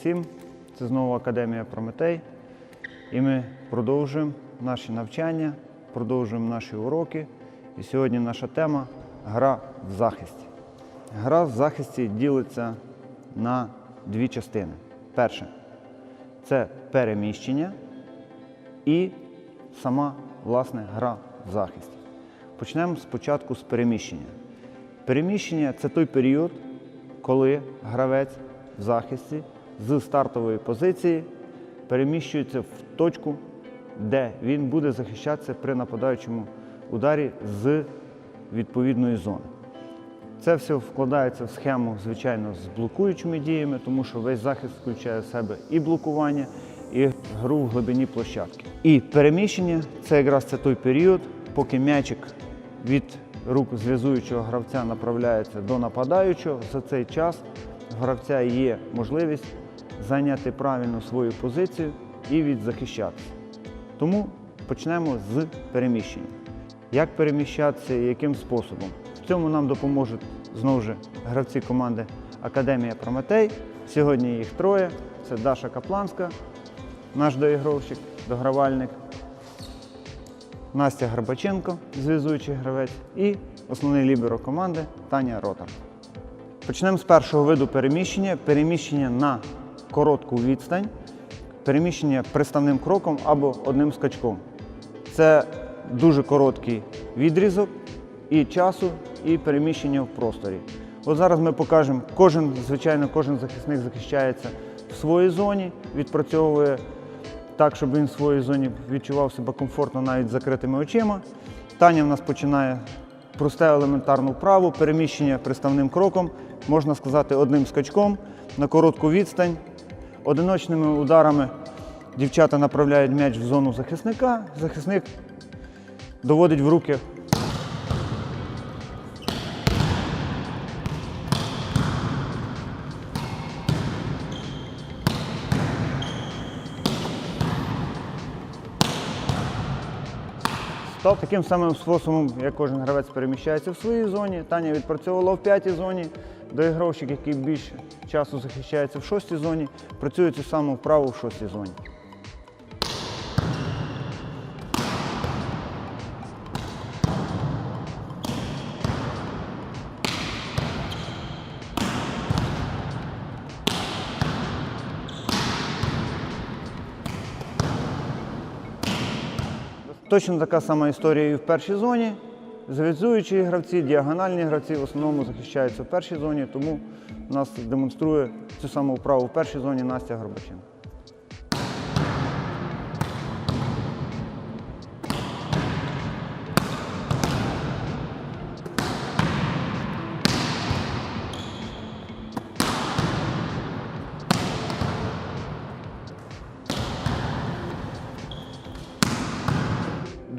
всім! Це знову Академія Прометей. І ми продовжуємо наші навчання, продовжуємо наші уроки. І сьогодні наша тема гра в захисті. Гра в захисті ділиться на дві частини. Перше це переміщення і сама власне гра в захисті. Почнемо спочатку з переміщення. Переміщення це той період, коли гравець в захисті з стартової позиції переміщується в точку, де він буде захищатися при нападаючому ударі з відповідної зони. Це все вкладається в схему, звичайно, з блокуючими діями, тому що весь захист включає в себе і блокування, і гру в глибині площадки. І переміщення це якраз це той період, поки м'ячик від рук зв'язуючого гравця направляється до нападаючого. За цей час гравця є можливість зайняти правильну свою позицію і відзахищатися. Тому почнемо з переміщення. Як переміщатися і яким способом? В цьому нам допоможуть знову ж гравці команди Академія Прометей. Сьогодні їх троє. Це Даша Капланська, наш доігровщик, догравальник, Настя Гарбаченко, зв'язуючий гравець, і основний ліберо команди Таня Ротар. Почнемо з першого виду переміщення переміщення на коротку відстань, переміщення приставним кроком або одним скачком. Це дуже короткий відрізок і часу, і переміщення в просторі. От зараз ми покажемо, кожен, звичайно, кожен захисник захищається в своїй зоні, відпрацьовує так, щоб він в своїй зоні відчував себе комфортно навіть з закритими очима. Таня в нас починає просте елементарну вправу, переміщення приставним кроком, можна сказати, одним скачком на коротку відстань. Одиночними ударами дівчата направляють м'яч в зону захисника. Захисник доводить в руки Стоп. Таким самим способом, як кожен гравець переміщається в своїй зоні. Таня відпрацьовувала в п'ятій зоні. Доігровщик, який більше часу захищається в шостій зоні, працює цю саму вправу в шостій зоні. Точно така сама історія і в першій зоні. Зв'язуючі гравці, діагональні гравці в основному захищаються в першій зоні, тому нас демонструє цю саму вправу в першій зоні Настя Горбаченко.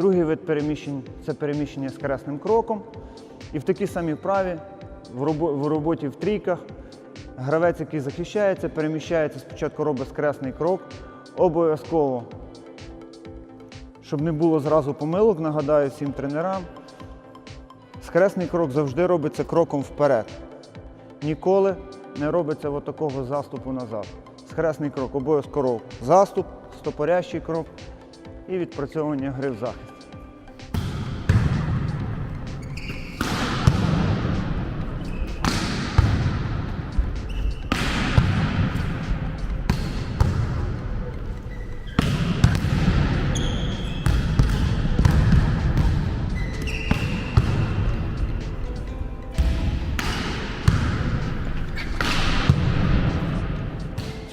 Другий вид переміщень це переміщення з красним кроком. І в такій самій вправі в роботі в трійках гравець, який захищається, переміщається, спочатку робить скресний крок. Обов'язково, щоб не було зразу помилок, нагадаю всім тренерам. Скресний крок завжди робиться кроком вперед. Ніколи не робиться такого заступу назад. Схресний крок обов'язково заступ, стопорящий крок і відпрацьовування гри в захист.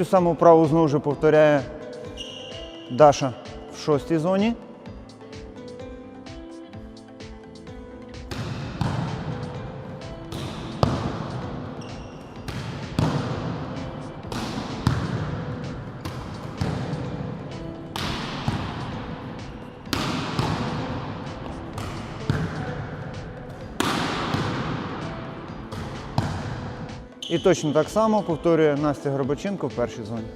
Саму вправу знову ж повторяє Даша в шостій зоні. І точно так само повторює Настя Горбаченко в першій зоні.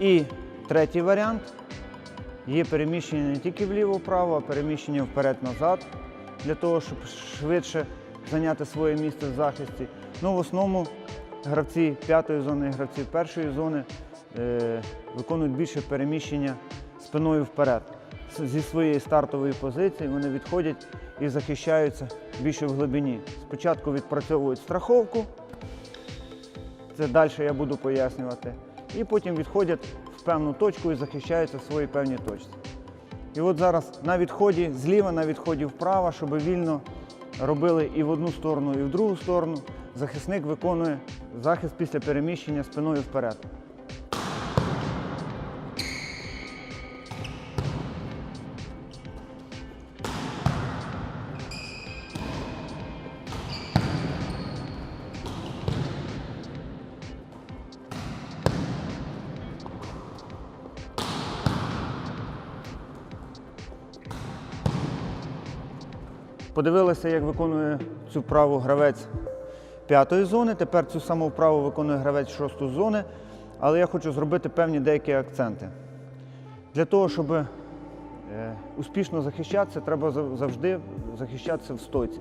І третій варіант є переміщення не тільки вліво-вправо, а переміщення вперед-назад для того, щоб швидше зайняти своє місце в захисті. Ну, в основному гравці п'ятої зони і гравці першої зони е, виконують більше переміщення спиною вперед. Зі своєї стартової позиції вони відходять і захищаються більше в глибині. Спочатку відпрацьовують страховку, це далі я буду пояснювати. І потім відходять в певну точку і захищаються в своїй певній точці. І от зараз на відході зліва, на відході вправо, щоб вільно робили і в одну сторону, і в другу сторону. Захисник виконує захист після переміщення спиною вперед. Подивилися, як виконує цю вправу гравець п'ятої зони. Тепер цю саму вправу виконує гравець шостої зони. Але я хочу зробити певні деякі акценти. Для того, щоб е, успішно захищатися, треба завжди захищатися в стойці.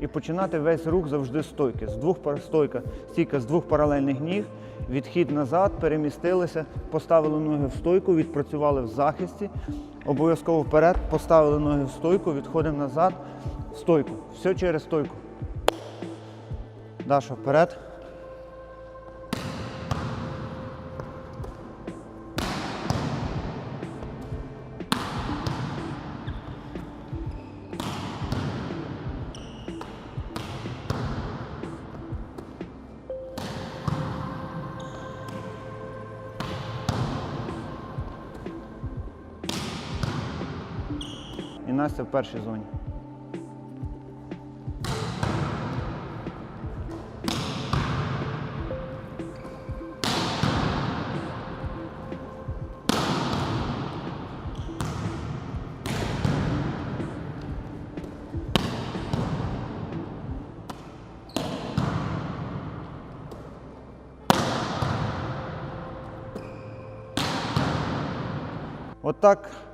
І починати весь рух завжди стойки. З двох стойка, стійка з двох паралельних ніг, відхід назад, перемістилися, поставили ноги в стойку, відпрацювали в захисті. Обов'язково вперед, поставили ноги в стойку, відходимо назад, в стойку. Все через стойку. Даша вперед. Настя в першій зоні. Отак в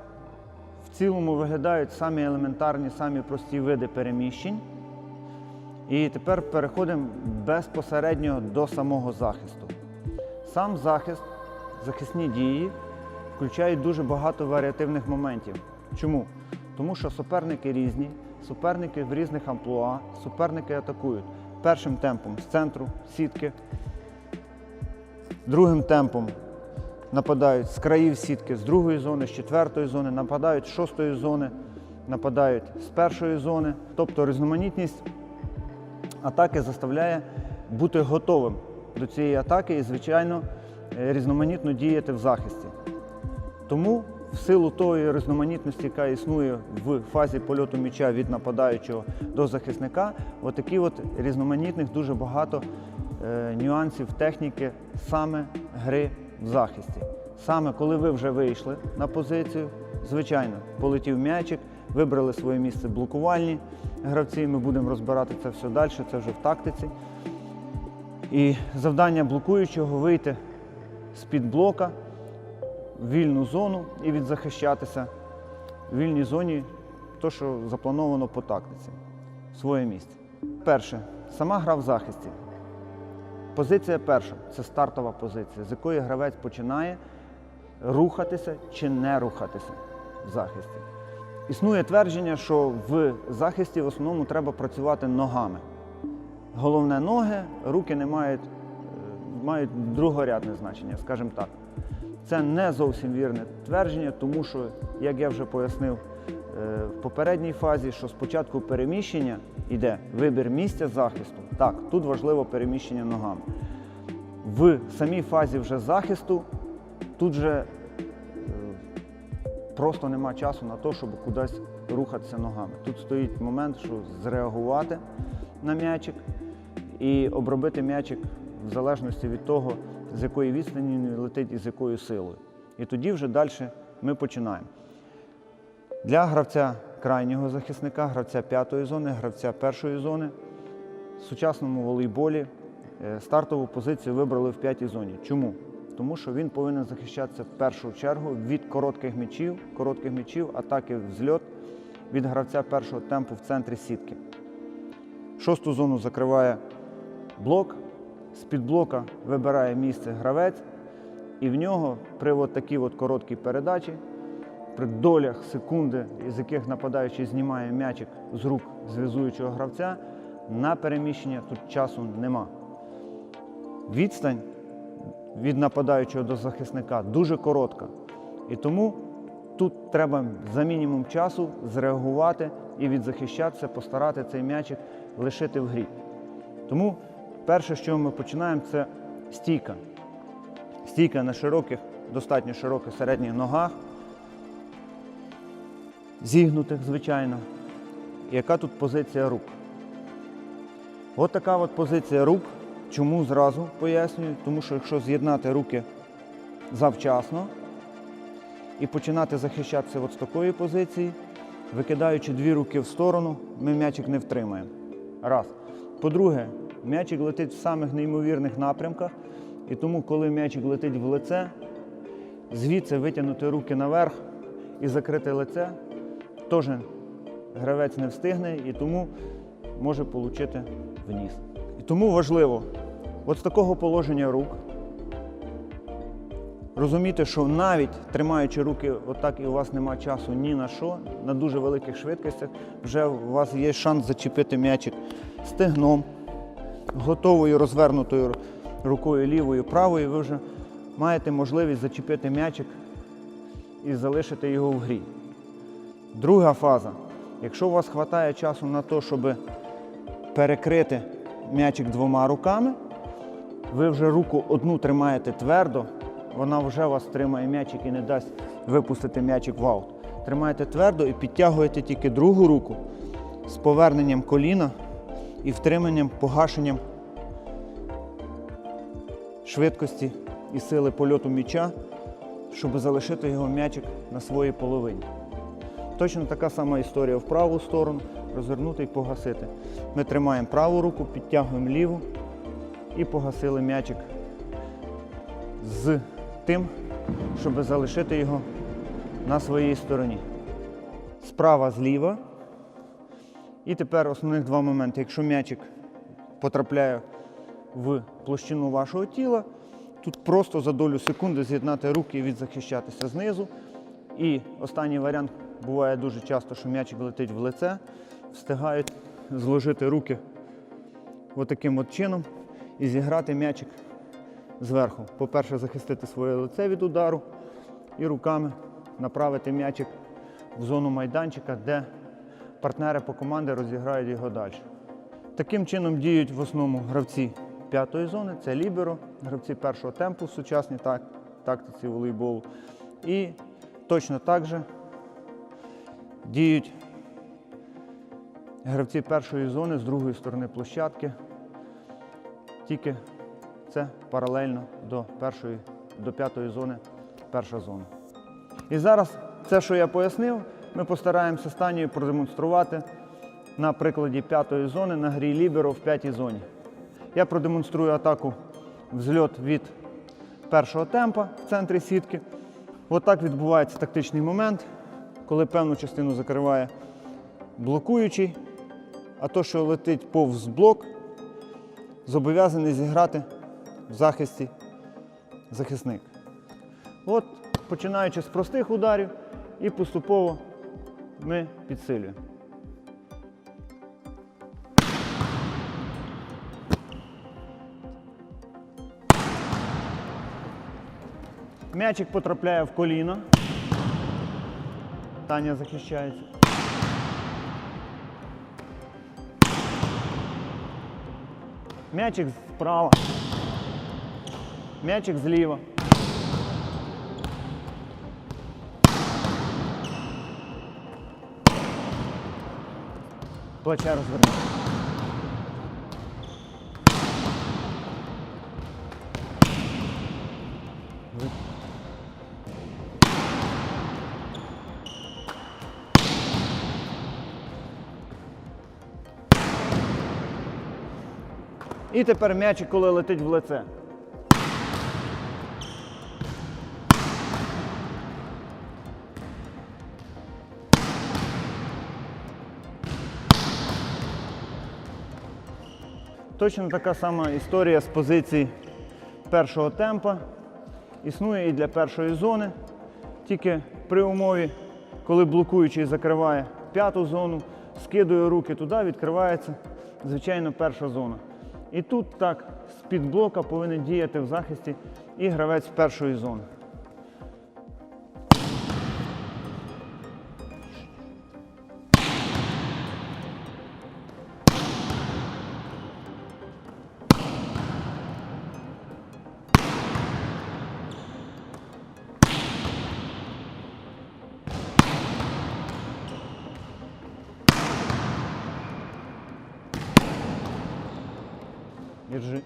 цілому виглядають самі елементарні, самі прості види переміщень. І тепер переходимо безпосередньо до самого захисту. Сам захист, захисні дії включають дуже багато варіативних моментів. Чому? Тому що суперники різні, суперники в різних амплуа, суперники атакують першим темпом з центру, сітки, другим темпом нападають з країв сітки, з другої зони, з четвертої зони, нападають з шостої зони, нападають з першої зони. Тобто різноманітність атаки заставляє бути готовим до цієї атаки і, звичайно, е, різноманітно діяти в захисті. Тому в силу тої різноманітності, яка існує в фазі польоту м'яча від нападаючого до захисника, отакі от різноманітних дуже багато е, нюансів техніки саме гри в захисті. Саме коли ви вже вийшли на позицію, звичайно, полетів м'ячик, вибрали своє місце блокувальні гравці. Ми будемо розбирати це все далі, це вже в тактиці. І завдання блокуючого вийти з-під блока в вільну зону і відзахищатися в вільній зоні, то, що заплановано по тактиці, своє місце. Перше, сама гра в захисті. Позиція перша це стартова позиція, з якої гравець починає рухатися чи не рухатися в захисті. Існує твердження, що в захисті в основному треба працювати ногами. Головне ноги, руки не мають, е, мають другорядне значення, скажімо так. Це не зовсім вірне твердження, тому що, як я вже пояснив в попередній фазі, що спочатку переміщення йде вибір місця захисту. Так, тут важливо переміщення ногами. В самій фазі вже захисту тут же е, просто нема часу на те, щоб кудись рухатися ногами. Тут стоїть момент, що зреагувати на м'ячик і обробити м'ячик в залежності від того, з якої відстані він летить і з якою силою. І тоді вже далі ми починаємо. Для гравця крайнього захисника, гравця п'ятої зони, гравця першої зони в сучасному волейболі е, стартову позицію вибрали в п'ятій зоні. Чому? тому що він повинен захищатися в першу чергу від коротких м'ячів, коротких м'ячів, атаки взльот від гравця першого темпу в центрі сітки. Шосту зону закриває блок, з-під блока вибирає місце гравець, і в нього при от такій от короткій передачі, при долях секунди, з яких нападаючий знімає м'ячик з рук зв'язуючого гравця, на переміщення тут часу нема. Відстань від нападаючого до захисника дуже коротка. І тому тут треба за мінімум часу зреагувати і відзахищатися, постарати цей м'ячик лишити в грі. Тому перше, що ми починаємо, це стійка. Стійка на широких, достатньо широких середніх ногах, зігнутих, звичайно. Яка тут позиція рук? От така от позиція рук. Чому зразу пояснюю? Тому що якщо з'єднати руки завчасно і починати захищатися от з такої позиції, викидаючи дві руки в сторону, ми м'ячик не втримаємо. Раз. По-друге, м'ячик летить в самих неймовірних напрямках, і тому, коли м'ячик летить в лице, звідси витягнути руки наверх і закрити лице, теж гравець не встигне і тому може отримати вніс. І тому важливо, от з такого положення рук, розуміти, що навіть тримаючи руки отак і у вас нема часу ні на що, на дуже великих швидкостях, вже у вас є шанс зачепити м'ячик стегном, готовою розвернутою рукою лівою, правою, ви вже маєте можливість зачепити м'ячик і залишити його в грі. Друга фаза. Якщо у вас вистачає часу на те, щоб перекрити м'ячик двома руками, ви вже руку одну тримаєте твердо, вона вже вас тримає м'ячик і не дасть випустити м'ячик в аут. Тримаєте твердо і підтягуєте тільки другу руку з поверненням коліна і втриманням, погашенням швидкості і сили польоту м'яча, щоб залишити його м'ячик на своїй половині. Точно така сама історія в праву сторону, розвернути і погасити. Ми тримаємо праву руку, підтягуємо ліву і погасили м'ячик з тим, щоб залишити його на своїй стороні. Справа зліва. І тепер основних два моменти. Якщо м'ячик потрапляє в площину вашого тіла, тут просто за долю секунди з'єднати руки і відзахищатися знизу. І останній варіант буває дуже часто, що м'ячик летить в лице, встигають зложити руки отаким от чином і зіграти м'ячик зверху. По-перше, захистити своє лице від удару і руками направити м'ячик в зону майданчика, де партнери по команді розіграють його далі. Таким чином діють в основному гравці п'ятої зони, це ліберо, гравці першого темпу в сучасній тактиці волейболу. І точно так же діють гравці першої зони з другої сторони площадки. Тільки це паралельно до першої, до п'ятої зони, перша зона. І зараз це, що я пояснив, ми постараємося станію продемонструвати на прикладі п'ятої зони на грі Ліберо в п'ятій зоні. Я продемонструю атаку взльот від першого темпа в центрі сітки. Отак відбувається тактичний момент, коли певну частину закриває блокуючий, а то, що летить повз блок, зобов'язаний зіграти в захисті захисник. От, починаючи з простих ударів і поступово ми підсилюємо. М'ячик потрапляє в коліно. Таня захищається. М'ячик справа. М'ячик зліва. Плече розвернути. І тепер м'ячик, коли летить в лице. Точно така сама історія з позиції першого темпа. Існує і для першої зони. Тільки при умові, коли блокуючий закриває п'яту зону, скидує руки туди, відкривається, звичайно, перша зона. І тут так з-під блока повинен діяти в захисті і гравець першої зони. Держи.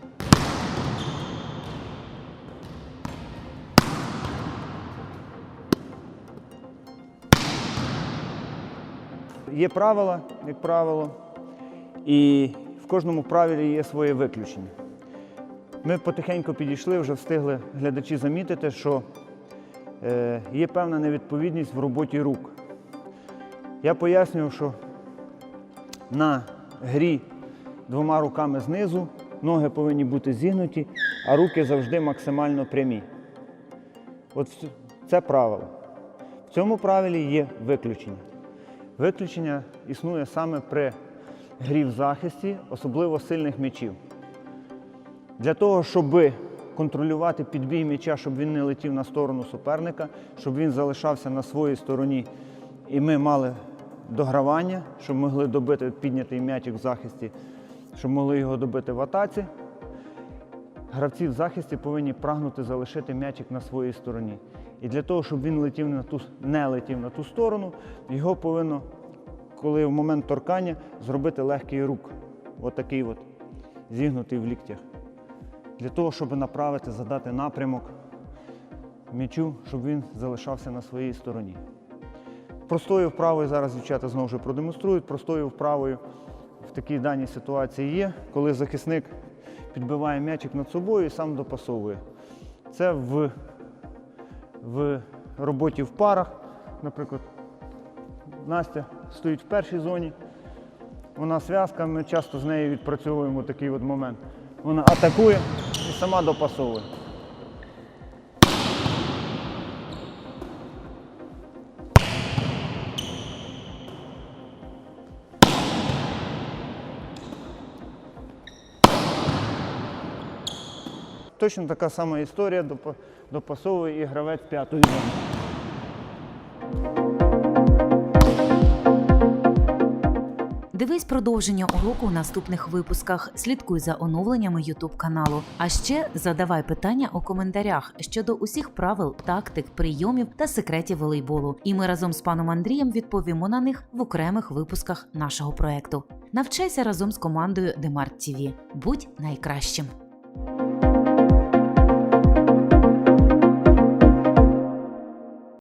Є правила, як правило, і в кожному правилі є своє виключення. Ми потихеньку підійшли, вже встигли глядачі замітити, що е, є певна невідповідність в роботі рук. Я пояснював, що на грі двома руками знизу ноги повинні бути зігнуті, а руки завжди максимально прямі. От це правило. В цьому правилі є виключення. Виключення існує саме при грі в захисті, особливо сильних м'ячів. Для того, щоб контролювати підбій м'яча, щоб він не летів на сторону суперника, щоб він залишався на своїй стороні, і ми мали догравання, щоб могли добити піднятий м'ячик в захисті, щоб могли його добити в атаці. Гравці в захисті повинні прагнути залишити м'ячик на своїй стороні. І для того, щоб він летів на ту, не летів на ту сторону, його повинно, коли в момент торкання, зробити легкий рук. Отакий от, зігнутий в ліктях. Для того, щоб направити, задати напрямок м'ячу, щоб він залишався на своїй стороні. Простою вправою зараз дівчата знову ж продемонструють. Простою вправою в такій даній ситуації є, коли захисник підбиває м'ячик над собою і сам допасовує. Це в, в роботі в парах. Наприклад, Настя стоїть в першій зоні, вона зв'язка, ми часто з нею відпрацьовуємо такий от момент. Вона атакує і сама допасовує. Точно така сама історія допа- допасовує і гравець п'ятої зони. Дивись продовження уроку у наступних випусках. Слідкуй за оновленнями YouTube каналу. А ще задавай питання у коментарях щодо усіх правил, тактик, прийомів та секретів волейболу. І ми разом з паном Андрієм відповімо на них в окремих випусках нашого проекту. Навчайся разом з командою Демарт TV. Будь найкращим!